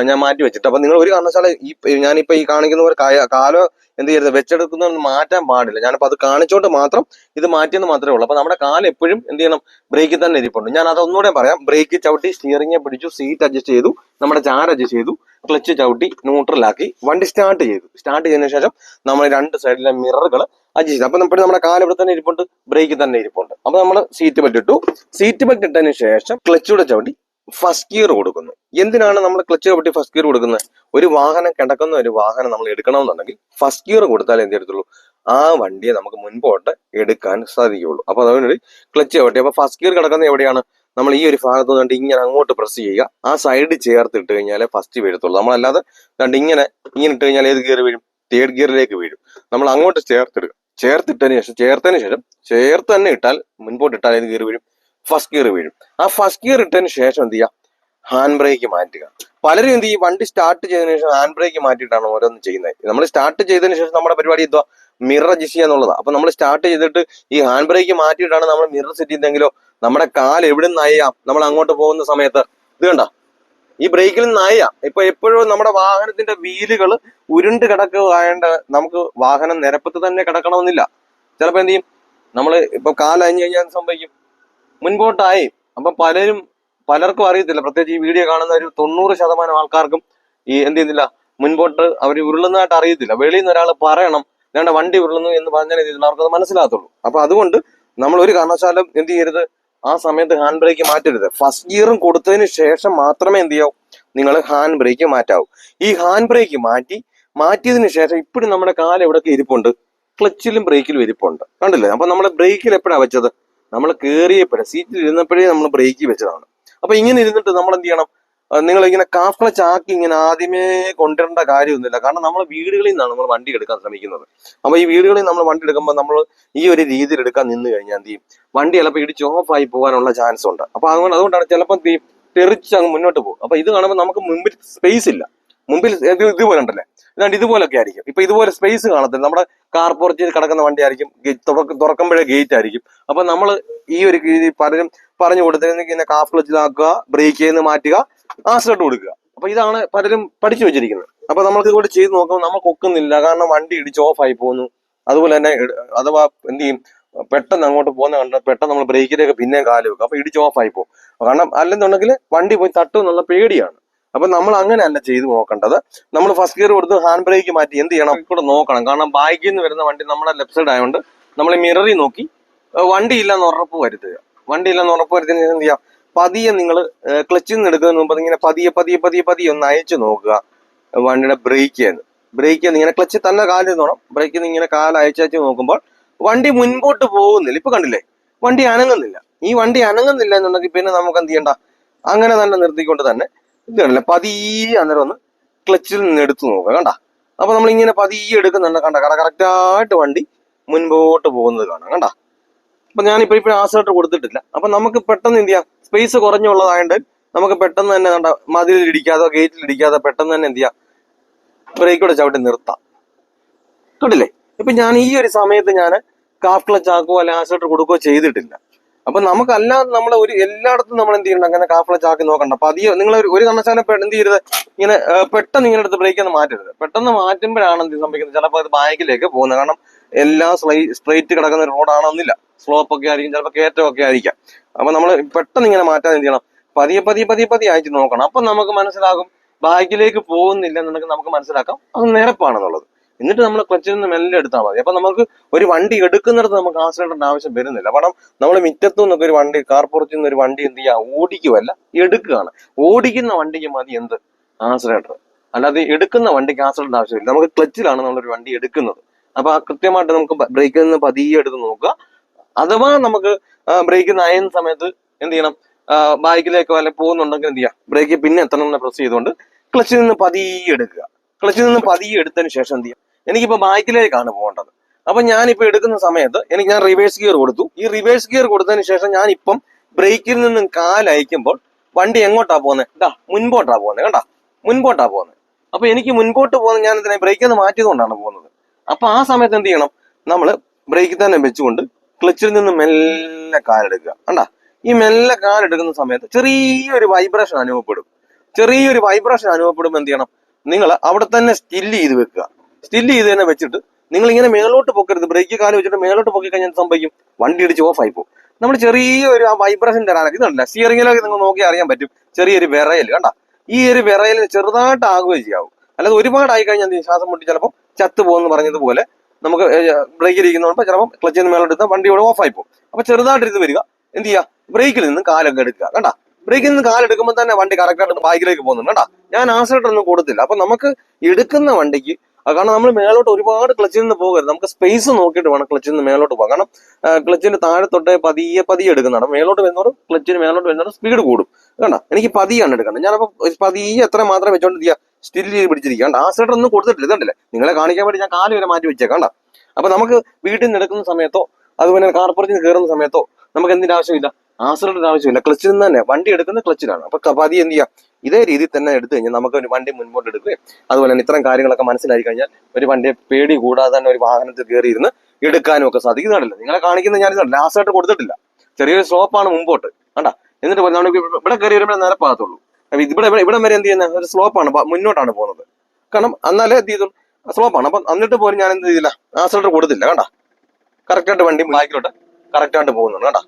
S1: ഞാൻ മാറ്റി വെച്ചിട്ട്. അപ്പൊ നിങ്ങൾ ഒരു കാരണവശാല ഈ ഞാനിപ്പോ ഈ കാണിക്കുന്ന പോലെ കാലോ എന്ത് ചെയ്യരുത് വെച്ചെടുക്കുന്ന മാറ്റാൻ പാടില്ല. ഞാനിപ്പോ അത് കാണിച്ചോണ്ട് മാത്രം ഇത് മാറ്റിയെന്ന് മാത്രമേ ഉള്ളൂ. അപ്പൊ നമ്മുടെ കാൽ എപ്പോഴും എന്ത് ചെയ്യണം? ബ്രേക്കിൽ തന്നെ ഇരിപ്പുണ്ട്. ഞാൻ അതൊന്നുകൂടെ പറയാം. ബ്രേക്ക് ചവിട്ടി സ്റ്റിയറിംഗ് പിടിച്ചു സീറ്റ് അഡ്ജസ്റ്റ് ചെയ്തു നമ്മുടെ ചാർ അഡ്ജസ്റ്റ് ചെയ്തു ക്ലച്ച് ചവിട്ടി ന്യൂട്രലാക്കി വണ്ടി സ്റ്റാർട്ട് ചെയ്തു. സ്റ്റാർട്ട് ചെയ്തതിനു ശേഷം നമ്മൾ രണ്ട് സൈഡിലെ മിററുകൾ അഡ്ജസ്റ്റ് ചെയ്തു. അപ്പൊ നമ്മൾ നമ്മുടെ കാൽ ഇവിടെ തന്നെ ഇരിപ്പുണ്ട് ബ്രേക്കിൽ തന്നെ ഇരിപ്പുണ്ട്. അപ്പൊ നമ്മൾ സീറ്റ് ബെൽറ്റ് ഇട്ടു. സീറ്റ് ബെൽറ്റ് ഇട്ടതിന് ശേഷം ക്ലച്ചൂടെ ചവിട്ടി ഫസ്റ്റ് ഗിയർ കൊടുക്കുന്നു. എന്തിനാണ് നമ്മൾ ക്ലച്ച് കപ്പട്ടി ഫസ്റ്റ് ഗിയർ കൊടുക്കുന്നത്? ഒരു വാഹനം കിടക്കുന്ന ഒരു വാഹനം നമ്മൾ എടുക്കണമെന്നുണ്ടെങ്കിൽ ഫസ്റ്റ് ഗിയർ കൊടുത്താൽ എന്ത് എടുത്തുള്ളൂ ആ വണ്ടിയെ നമുക്ക് മുൻപോട്ട് എടുക്കാൻ സാധിക്കുകയുള്ളൂ. അപ്പൊ അതുകൊണ്ട് ക്ലച്ച് കപ്പട്ടി അപ്പൊ ഫസ്റ്റ് ഗിയർ കിടക്കുന്ന എവിടെയാണ്? നമ്മൾ ഈ ഒരു ഭാഗത്ത് കണ്ട് ഇങ്ങനെ അങ്ങോട്ട് പ്രസ് ചെയ്യുക. ആ സൈഡ് ചേർത്ത് ഇട്ട് കഴിഞ്ഞാലേ ഫസ്റ്റ് വീഴത്തുള്ളൂ നമ്മളല്ലാതെ കണ്ട് ഇങ്ങനെ ഇങ്ങനെ ഇട്ട് കഴിഞ്ഞാൽ ഏത് ഗിയർ വീഴും? തേർഡ് ഗിയറിലേക്ക് വീഴും. നമ്മൾ അങ്ങോട്ട് ചേർത്തിടുക ചേർത്തിട്ടതിന് ശേഷം ചേർത്തതിന് ശേഷം ചേർത്ത് തന്നെ ഇട്ടാൽ മുൻപോട്ട് ഇട്ടാൽ ഏത് ഗിയർ വീഴും? ഫസ്റ്റ് ഗിയർ വീഴും. ആ ഫസ്റ്റ് ഗിയർ ഇട്ടതിന് ശേഷം എന്ത് ചെയ്യുക ഹാൻഡ് ബ്രേക്ക് മാറ്റുക. പലരും എന്ത് ചെയ്യും? വണ്ടി സ്റ്റാർട്ട് ചെയ്തതിനു ശേഷം ഹാൻഡ് ബ്രേക്ക് മാറ്റിയിട്ടാണ് ഓരോന്ന് ചെയ്യുന്നത്. നമ്മൾ സ്റ്റാർട്ട് ചെയ്തതിനു ശേഷം നമ്മുടെ പരിപാടി എന്തുവാ? മിറർ അഡ്ജസ്റ്റ് ചെയ്യുക എന്നുള്ളതാണ് അപ്പൊ നമ്മൾ സ്റ്റാർട്ട് ചെയ്തിട്ട് ഈ ഹാൻഡ് ബ്രേക്ക് മാറ്റിയിട്ടാണ് നമ്മൾ മിറർ സെറ്റ് ചെയ്തെങ്കിലോ നമ്മുടെ കാൽ എവിടെ നിന്നായാം നമ്മൾ അങ്ങോട്ട് പോകുന്ന സമയത്ത്. ഇത് കണ്ട? ഈ ബ്രേക്കിൽ നിന്നായ ഇപ്പൊ എപ്പോഴും നമ്മുടെ വാഹനത്തിന്റെ വീലുകൾ ഉരുണ്ട് കിടക്കുകയാണ്ട് നമുക്ക് വാഹനം നിരപ്പത്ത് തന്നെ കിടക്കണമെന്നില്ല. ചിലപ്പോ എന്ത് ചെയ്യും? നമ്മൾ ഇപ്പൊ കാലഞ്ഞു കഴിഞ്ഞാൽ സംഭവിക്കും? മുൻപോട്ടായി. അപ്പൊ പലരും പലർക്കും അറിയത്തില്ല. പ്രത്യേകിച്ച് ഈ വീഡിയോ കാണുന്ന ഒരു തൊണ്ണൂറ് ശതമാനം ആൾക്കാർക്കും ഈ എന്ത് ചെയ്യുന്നില്ല മുൻപോട്ട് അവർ ഉരുളുന്നതായിട്ട് അറിയത്തില്ല. വെളിയിൽ നിന്ന് ഒരാൾ പറയണം വേണ്ട വണ്ടി ഉരുളുന്നു എന്ന് പറഞ്ഞാൽ എന്ത് ചെയ്യുന്നു അവർക്കത് മനസ്സിലാകത്തുള്ളൂ. അപ്പൊ അതുകൊണ്ട് നമ്മൾ ഒരു കാരണവശാലും എന്ത് ചെയ്യരുത്? ആ സമയത്ത് ഹാൻഡ് ബ്രേക്ക് മാറ്റരുത്. ഫസ്റ്റ് ഗിയറും കൊടുത്തതിന് ശേഷം മാത്രമേ എന്ത് ചെയ്യാവൂ? നിങ്ങൾ ഹാൻഡ് ബ്രേക്ക് മാറ്റാവൂ. ഈ ഹാൻഡ് ബ്രേക്ക് മാറ്റി മാറ്റിയതിന് ശേഷം ഇപ്പോഴും നമ്മുടെ കാൽ എവിടെയൊക്കെ ഇരിപ്പുണ്ട്? ക്ലച്ചിലും ബ്രേക്കിലും ഇരിപ്പുണ്ട്. കണ്ടില്ലേ? അപ്പൊ നമ്മൾ ബ്രേക്കിൽ എപ്പോഴാണ് വെച്ചത്? നമ്മൾ കയറിയപ്പോഴേ സീറ്റിൽ ഇരുന്നപ്പോഴേ നമ്മൾ ബ്രേക്ക് വെച്ചതാണ്. അപ്പൊ ഇങ്ങനെ ഇരുന്നിട്ട് നമ്മൾ എന്ത് ചെയ്യണം? നിങ്ങൾ ഇങ്ങനെ കാഫ് ക്ലച്ച് ആക്കി ഇങ്ങനെ ആദ്യമേ കൊണ്ടുവരേണ്ട കാര്യമൊന്നുമില്ല. കാരണം നമ്മൾ വീടുകളിൽ നിന്നാണ് നമ്മൾ വണ്ടി എടുക്കാൻ ശ്രമിക്കുന്നത്. അപ്പൊ ഈ വീടുകളിൽ നമ്മൾ വണ്ടി എടുക്കുമ്പോൾ നമ്മൾ ഈ ഒരു രീതിയിൽ എടുക്കാൻ നിന്ന് കഴിഞ്ഞാൽ എന്ത് ചെയ്യും? വണ്ടി ചിലപ്പോൾ ഇടിച്ച് ഓഫ് ആയി പോകാനുള്ള ചാൻസ് ഉണ്ട്. അപ്പൊ അതുകൊണ്ട് അതുകൊണ്ടാണ് ചിലപ്പോൾ തെറിച്ച് അങ്ങ് മുന്നോട്ട് പോകും. അപ്പൊ ഇത് കാണുമ്പോൾ നമുക്ക് മുമ്പിൽ സ്പേസ് ഇല്ല. മുമ്പിൽ ഇത് ഇതുപോലെ ഉണ്ടല്ലേ? അല്ലാണ്ട് ഇതുപോലൊക്കെ ആയിരിക്കും. ഇപ്പൊ ഇതുപോലെ സ്പേസ് കാണത്തില്ല. നമ്മുടെ കാർ പോർച്ചിൽ കിടക്കുന്ന വണ്ടി ആയിരിക്കും. തുറക്കുമ്പോഴേ ഗേറ്റ് ആയിരിക്കും. അപ്പൊ നമ്മൾ ഈ ഒരു രീതി പലരും പറഞ്ഞു കൊടുത്തിരുന്നെങ്കിൽ ഇങ്ങനെ കാഫ് ക്ലച്ചിലാക്കുക ബ്രേക്ക് ചെയ്യുന്ന മാറ്റുക ആശ്രട്ട് കൊടുക്കുക. അപ്പൊ ഇതാണ് പലരും പഠിച്ചു വെച്ചിരിക്കുന്നത്. അപ്പൊ നമ്മൾക്ക് ഇതുകൊണ്ട് ചെയ്ത് നോക്കുമ്പോൾ നമുക്ക് ഒക്കുന്നില്ല. കാരണം വണ്ടി ഇടിച്ച് ഓഫ് ആയി പോകുന്നു. അതുപോലെ തന്നെ അഥവാ എന്ത് ചെയ്യും? പെട്ടെന്ന് അങ്ങോട്ട് പോകുന്ന കണ്ട പെട്ടെന്ന് നമ്മൾ ബ്രേക്കിലേക്ക് പിന്നെയും കാൽ വെക്കും. അപ്പൊ ഇടിച്ച് ഓഫ് ആയി പോകും. കാരണം അല്ലെന്നുണ്ടെങ്കിൽ വണ്ടി പോയി തട്ടും എന്നുള്ള പേടിയാണ്. അപ്പൊ നമ്മൾ അങ്ങനെ അങ്ങനെയല്ല ചെയ്ത് നോക്കേണ്ടത്. നമ്മൾ ഫസ്റ്റ് ഗിയർ കൊടുത്ത് ഹാൻഡ് ബ്രേക്ക് മാറ്റി എന്ത് ചെയ്യണം? കൂടെ നോക്കണം. കാരണം ബാക്കിൽ നിന്ന് വരുന്ന വണ്ടി നമ്മുടെ ലെഫ്റ്റ് സൈഡ് ആയതുകൊണ്ട് നമ്മൾ മിററി നോക്കി വണ്ടി ഇല്ലെന്ന് ഉറപ്പ് വരുത്തുക. വണ്ടി ഇല്ലെന്ന് ഉറപ്പ് വരുത്തിയതിന് ശേഷം എന്ത് ചെയ്യാം? പതിയെ നിങ്ങൾ ക്ലച്ചിൽ നിന്ന് എടുക്കുന്നതിന് മുമ്പ് ഇങ്ങനെ പതിയെ പതിയെ പതിയെ പതിയെ ഒന്ന് അയച്ചു നോക്കുക വണ്ടിയുടെ ബ്രേക്ക് ചെയ്യുന്നത് ബ്രേക്ക് ചെയ്യുന്ന ഇങ്ങനെ ക്ലച്ച് തന്നെ കാലിൽ നോണം ബ്രേക്കിൽ നിന്ന് ഇങ്ങനെ കാൽ അയച്ചയച്ച് നോക്കുമ്പോൾ വണ്ടി മുൻപോട്ട് പോകുന്നില്ല. ഇപ്പൊ കണ്ടില്ലേ? വണ്ടി അനങ്ങുന്നില്ല. ഈ വണ്ടി അനങ്ങുന്നില്ല എന്നുണ്ടെങ്കിൽ പിന്നെ നമുക്ക് എന്ത് ചെയ്യണ്ട? അങ്ങനെ തന്നെ നിർത്തിക്കൊണ്ട് തന്നെ ഇത് കണ്ടില്ലേ പതിയെ അന്നേരം ഒന്ന് ക്ലച്ചിൽ നിന്ന് എടുത്തു നോക്കുക കണ്ട? അപ്പൊ നമ്മൾ ഇങ്ങനെ പതിയെ എടുക്കുന്നുണ്ട് കണ്ട? കട കറക്റ്റായിട്ട് വണ്ടി മുൻപോട്ട് പോകുന്നത് കാണാം കണ്ട? അപ്പൊ ഞാനിപ്പോ ഇപ്പോഴും ആസേർട്ട് കൊടുത്തിട്ടില്ല. അപ്പൊ നമുക്ക് പെട്ടെന്ന് എന്ത് ചെയ്യാം? സ്പേസ് കുറഞ്ഞുള്ളതായത് നമുക്ക് പെട്ടെന്ന് തന്നെ കണ്ട മതിലിൽ ഇടിക്കാതോ ഗേറ്റിൽ ഇടിക്കാതോ പെട്ടെന്ന് തന്നെ എന്ത് ചെയ്യാം? ബ്രേക്കോടെ ചവിട്ടി നിർത്താം. കണ്ടില്ലേ? ഇപ്പൊ ഞാൻ ഈ ഒരു സമയത്ത് ഞാൻ കാഫ് ക്ലച്ച് ആക്കുകയോ അല്ലെങ്കിൽ ആസേർട്ട് കൊടുക്കുകയോ ചെയ്തിട്ടില്ല. അപ്പൊ നമുക്കല്ലാതെ നമ്മൾ ഒരു എല്ലായിടത്തും നമ്മൾ എന്ത് ചെയ്യുന്നുണ്ട് അങ്ങനെ കാഫിളെ ചാക്കി നോക്കണ്ട. അപ്പൊ അധികം നിങ്ങൾ ഒരു പെ- എന്ത് ചെയ്യരുത്? ഇങ്ങനെ പെട്ടെന്ന് ഇങ്ങനെ എടുത്ത് ബ്രേക്ക് ഒന്ന് മാറ്റരുത്. പെട്ടെന്ന് മാറ്റുമ്പോഴാണ് എന്ത് സംഭവിക്കുന്നത്? ചിലപ്പോൾ അത് ബാക്കിലേക്ക് പോകുന്നത്. കാരണം എല്ലാം സ്ട്രൈറ്റ് കിടക്കുന്ന റോഡാണെന്നില്ല സ്ലോപ്പ് ഒക്കെ ആയിരിക്കും ചിലപ്പോൾ കയറ്റം ഒക്കെ ആയിരിക്കാം. അപ്പൊ നമ്മൾ പെട്ടെന്ന് ഇങ്ങനെ മാറ്റാൻ എന്ത് ചെയ്യണം? പതിയെ പതിയെ പതിയെ പതി അയച്ചു നോക്കണം. അപ്പൊ നമുക്ക് മനസ്സിലാകും ബാക്കിലേക്ക് പോകുന്നില്ല എന്നുണ്ടെങ്കിൽ നമുക്ക് മനസ്സിലാക്കാം അത് നിരപ്പാണെന്നുള്ളത്. എന്നിട്ട് നമ്മൾ ക്ലച്ചിൽ നിന്ന് മെല്ലെ എടുത്താൽ മതി. അപ്പൊ നമുക്ക് ഒരു വണ്ടി എടുക്കുന്നിടത്ത് നമുക്ക് ആക്സിഡന്റിന്റെ ആവശ്യം വരുന്നില്ല. കാരണം നമ്മൾ മിറ്റത്തു നിന്നൊക്കെ ഒരു വണ്ടി കാർപ്പുറത്തിൽ നിന്ന് ഒരു വണ്ടി എന്ത് ചെയ്യുക ഓടിക്കുവല്ല എടുക്കുകയാണ്. ഓടിക്കുന്ന വണ്ടിക്ക് മതി എന്ത്? ആക്സിലേറ്റർ അല്ലാതെ എടുക്കുന്ന വണ്ടിക്ക് ആക്സിഡന്റ് ആവശ്യമില്ല. നമുക്ക് ക്ലച്ചിലാണ് നമ്മളൊരു വണ്ടി എടുക്കുന്നത്. അപ്പൊ ആ കൃത്യമായിട്ട് നമുക്ക് ബ്രേക്കിൽ നിന്ന് പതിയെ എടുത്ത് നോക്കുക. അഥവാ നമുക്ക് ബ്രേക്ക് നയുന്ന സമയത്ത് എന്ത് ചെയ്യണം? ബൈക്കിലേക്ക് വല്ല പോകുന്നുണ്ടെങ്കിൽ എന്ത് ചെയ്യാം? ബ്രേക്ക് പിന്നെ എത്തണം എന്ന് പ്രസ് ചെയ്തുകൊണ്ട് ക്ലച്ചിൽ നിന്ന് പതിയെ എടുക്കുക. ക്ലച്ചിൽ നിന്ന് പതിയെ എടുത്തതിന് ശേഷം എന്ത് ചെയ്യാം? എനിക്കിപ്പോ ബാക്കിലേക്കാണ് പോകേണ്ടത്. അപ്പൊ ഞാനിപ്പോ എടുക്കുന്ന സമയത്ത് എനിക്ക് ഞാൻ റിവേഴ്സ് ഗിയർ കൊടുത്തു. ഈ റിവേഴ്സ് ഗിയർ കൊടുത്തതിന് ശേഷം ഞാൻ ഇപ്പം ബ്രേക്കിൽ നിന്നും കാലയക്കുമ്പോൾ വണ്ടി എങ്ങോട്ടാ പോകുന്നത് ഇതാ മുൻപോട്ടാ പോകുന്നത് കണ്ടാ? മുൻപോട്ടാ പോകുന്നത് അപ്പൊ എനിക്ക് മുൻപോട്ട് പോകുന്നത് ഞാൻ ഇതിനെ ബ്രേക്കിൽ നിന്ന് മാറ്റിയതുകൊണ്ടാണ് പോകുന്നത്. അപ്പൊ ആ സമയത്ത് എന്ത് ചെയ്യണം? നമ്മൾ ബ്രേക്കിൽ തന്നെ വെച്ചുകൊണ്ട് ക്ലച്ചിൽ നിന്ന് മെല്ലെ കാലെടുക്കുക കണ്ടാ? ഈ മെല്ലെ കാലെടുക്കുന്ന സമയത്ത് ചെറിയൊരു വൈബ്രേഷൻ അനുഭവപ്പെടും. ചെറിയൊരു വൈബ്രേഷൻ അനുഭവപ്പെടുമ്പോൾ എന്ത് ചെയ്യണം? നിങ്ങൾ അവിടെ തന്നെ സ്റ്റില്ല് ചെയ്ത് വെക്കുക. സ്റ്റില്ല് ചെയ്ത് തന്നെ വെച്ചിട്ട് നിങ്ങൾ ഇങ്ങനെ മേലോട്ട് പൊക്കരുത്. ബ്രേക്ക് കാലം വെച്ചിട്ട് മേലോട്ട് പൊക്കി കഴിഞ്ഞാൽ സംഭവിക്കും? വണ്ടി ഇടിച്ച് ഓഫ് ആയി പോകും നമ്മൾ ചെറിയൊരു ആ വൈബ്രേഷൻ തരാനൊക്കെ ഇതല്ല സ്റ്റിയറിംഗിലൊക്കെ നിങ്ങൾ നോക്കി അറിയാൻ പറ്റും. ചെറിയൊരു വിറയൽ കണ്ട? ഈ ഒരു വിറയൽ ചെറുതായിട്ട് ആകുകയും ചെയ്യാവും. അല്ലാതെ ഒരുപാടായി കഴിഞ്ഞാൽ? ശ്വാസം മുട്ടി ചിലപ്പോൾ ചത്തു പോകുമെന്ന് പറഞ്ഞതുപോലെ നമുക്ക് ബ്രേക്കിൽ ഇരിക്കുന്നതുകൊണ്ട് ചിലപ്പോൾ ക്ലച്ചിൽ നിന്ന് മേലോട്ട് എടുത്താൽ വണ്ടി ഇവിടെ ഓഫ് പോകും അപ്പൊ ചെറുതായിട്ട് ഇത് വരിക. എന്ത് ചെയ്യുക? ബ്രേക്കിൽ നിന്ന് കാലൊക്കെ എടുക്കുക കണ്ട? ബ്രേക്കിൽ നിന്ന് കാലെടുക്കുമ്പോൾ തന്നെ വണ്ടി കറക്റ്റായിട്ട് ബൈക്കിലേക്ക് പോകുന്നുണ്ട് കണ്ട? ഞാൻ ഒന്നും കൊടുത്തില്ല. അപ്പൊ നമുക്ക് എടുക്കുന്ന വണ്ടിക്ക് ആ കാരണം നമ്മൾ മേലോട്ട് ഒരുപാട് ക്ലച്ചിൽ നിന്ന് പോകരുത്. നമുക്ക് സ്പേസ് നോക്കിയിട്ട് വേണം ക്ലച്ചിൽ നിന്ന് മേലോട്ട് പോകാം കാരണം ക്ലച്ചിന്റെ താഴെ തൊട്ടേ പതിയെ പതിയെ എടുക്കുന്നതാണ് മേലോട്ട് വരുന്നവരും ക്ലച്ചിന് മേലോട്ട് വരുന്നവരും സ്പീഡ് കൂടും. കണ്ട? എനിക്ക് പതിയാണ് എടുക്കേണ്ടത് ഞാനപ്പോൾ പതിയെ എത്ര മാത്രം വെച്ചോണ്ട് ചെയ്യാം സ്റ്റിൽ ചെയ്ത് പിടിച്ചിരിക്കുക ആക്സിഡന്റ് ഒന്നും കൊടുത്തിട്ടില്ല. ഇതുണ്ടല്ലേ നിങ്ങളെ കാണിക്കാൻ വേണ്ടി ഞാൻ കാൽ വരെ മാറ്റി വെച്ചേക്കാം കണ്ട? അപ്പൊ നമുക്ക് വീട്ടിൽ നിന്ന് എടുക്കുന്ന സമയത്തോ അതുപോലെ കാർപ്പുറത്തിൽ നിന്ന് കയറുന്ന സമയത്തോ നമുക്ക് എന്തിന്റെ ആവശ്യമില്ല? ആക്സിഡന്റിന്റെ ആവശ്യമില്ല. ക്ലച്ചിൽ നിന്ന് തന്നെ. വണ്ടി എടുക്കുന്ന ക്ലച്ചിലാണ് അപ്പൊ പതി എന്ത് ചെയ്യാം? ഇതേ രീതിയിൽ തന്നെ എടുത്തു കഴിഞ്ഞാൽ നമുക്ക് ഒരു വണ്ടി മുൻപോട്ട് എടുക്കുകയും അതുപോലെ തന്നെ ഇത്തരം കാര്യങ്ങളൊക്കെ മനസ്സിലായി കഴിഞ്ഞാൽ ഒരു വണ്ടി പേടി കൂടാതെ തന്നെ ഒരു വാഹനത്തിൽ കയറി ഇരുന്ന് എടുക്കാനും ഒക്കെ സാധിക്കും. ഇതാണല്ലോ നിങ്ങളെ കാണിക്കുന്ന ഞാൻ ഇതാണ് ലാസ്റ്റായിട്ട് കൊടുത്തിട്ടില്ല. ചെറിയൊരു സ്ലോപ്പാണ് മുമ്പോട്ട്. കണ്ട? എന്നിട്ട് നമ്മൾ ഇവിടെ കയറി നേരെ നിരപ്പാകത്തുള്ളൂ അപ്പൊ ഇവിടെ- ഇവിടെ വരെ എന്ത് ചെയ്യുന്ന? ഒരു സ്ലോപ്പാണ് മുന്നോട്ടാണ് പോകുന്നത്. കാരണം എന്നാലേ എന്ത് ചെയ്തു സ്ലോപ്പാണ് അപ്പൊ എന്നിട്ട് പോലും ഞാൻ എന്ത് ചെയ്തില്ല? ആക്സിലേറ്റർ കൊടുത്തില്ല. കണ്ട? കറക്റ്റായിട്ട് വണ്ടി ബാക്കിലോട്ട് കറക്റ്റായിട്ട് പോകുന്നുണ്ട്. കണ്ട?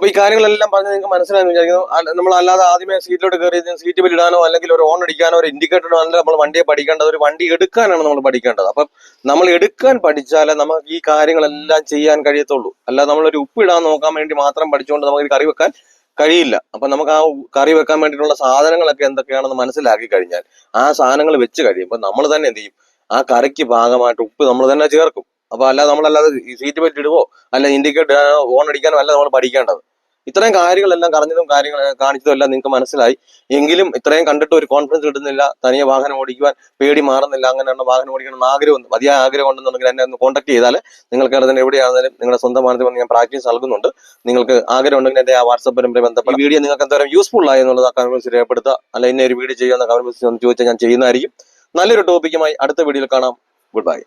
S1: അപ്പൊ ഈ കാര്യങ്ങളെല്ലാം പറഞ്ഞ് നിങ്ങൾക്ക് മനസ്സിലായെന്ന് വിചാരിക്കുന്നു. നമ്മൾ അല്ലാതെ ആദ്യമേ സീറ്റിലോട്ട് കയറി സീറ്റ് ബെൽറ്റ് ഇടാനോ അല്ലെങ്കിൽ ഒരു ഓൺ അടിക്കാനോ ഒരു ഇൻഡിക്കേറ്റർ ഇടാനോ നമ്മൾ വണ്ടിയെ പഠിക്കേണ്ടത്. ഒരു വണ്ടി എടുക്കാനാണ് നമ്മൾ പഠിക്കേണ്ടത്. അപ്പം നമ്മൾ എടുക്കാൻ പഠിച്ചാലേ നമുക്ക് ഈ കാര്യങ്ങളെല്ലാം ചെയ്യാൻ കഴിയത്തുള്ളൂ. അല്ലാതെ നമ്മളൊരു ഉപ്പ് ഇടാൻ നോക്കാൻ വേണ്ടി മാത്രം പഠിച്ചുകൊണ്ട് നമുക്ക് കറി വെക്കാൻ കഴിയില്ല. അപ്പൊ നമുക്ക് ആ കറി വെക്കാൻ വേണ്ടിയിട്ടുള്ള സാധനങ്ങളൊക്കെ എന്തൊക്കെയാണെന്ന് മനസ്സിലാക്കി കഴിഞ്ഞാൽ ആ സാധനങ്ങൾ വെച്ച് കഴിയുമ്പോൾ നമ്മൾ തന്നെ എന്ത് ചെയ്യും? ആ കറിക്ക് ഭാഗമായിട്ട് ഉപ്പ് നമ്മൾ തന്നെ ചേർക്കും. അപ്പൊ അല്ലാതെ നമ്മളല്ലാതെ സീറ്റ് ബെൽറ്റ് ഇടുവോ? അല്ല ഇൻഡിക്കേറ്റർ ഓൺ അടിക്കാനോ അല്ല നമ്മൾ പഠിക്കേണ്ടത്. ഇത്രയും കാര്യങ്ങളെല്ലാം പറഞ്ഞതും കാര്യങ്ങൾ കാണിച്ചതും എല്ലാം നിങ്ങൾക്ക് മനസ്സിലായി. എങ്കിലും ഇത്രയും കണ്ടിട്ട് ഒരു കോൺഫിഡൻസ് കിട്ടുന്നില്ല തനിയെ വാഹനം ഓടിക്കുവാൻ പേടി മാറുന്നില്ല അങ്ങനെയാണ് വാഹനം ഓടിക്കണം ആഗ്രഹം വലിയ ആഗ്രഹം ഉണ്ടെന്നുണ്ടെങ്കിൽ എന്നെ ഒന്ന് കോൺടാക്ട് ചെയ്താൽ നിങ്ങൾക്ക് തന്നെ എവിടെയാണെങ്കിലും നിങ്ങളുടെ സ്വന്തം മാനത്തിൽ ഞാൻ പ്രാക്ടീസ് നൽകുന്നുണ്ട്. നിങ്ങൾക്ക് ആഗ്രഹം ഉണ്ടെങ്കിൽ എന്റെ ആ വാട്സപ്പ് നമ്പറിൽ ബന്ധപ്പെട്ട് വീഡിയോ നിങ്ങൾക്ക് എന്തോരം യൂസ്ഫുൾ ആയി എന്നുള്ളത് ആ കമ്പ്യൂസ് രേഖപ്പെടുത്തുക. അല്ല എന്നെ ഒരു വീഡിയോ ചെയ്യുന്ന ഒന്ന് ചോദിച്ചാൽ ഞാൻ ചെയ്യുന്നതായിരിക്കും. നല്ലൊരു ടോപ്പിക്കുമായി അടുത്ത വീഡിയോയിൽ കാണാം. Good bye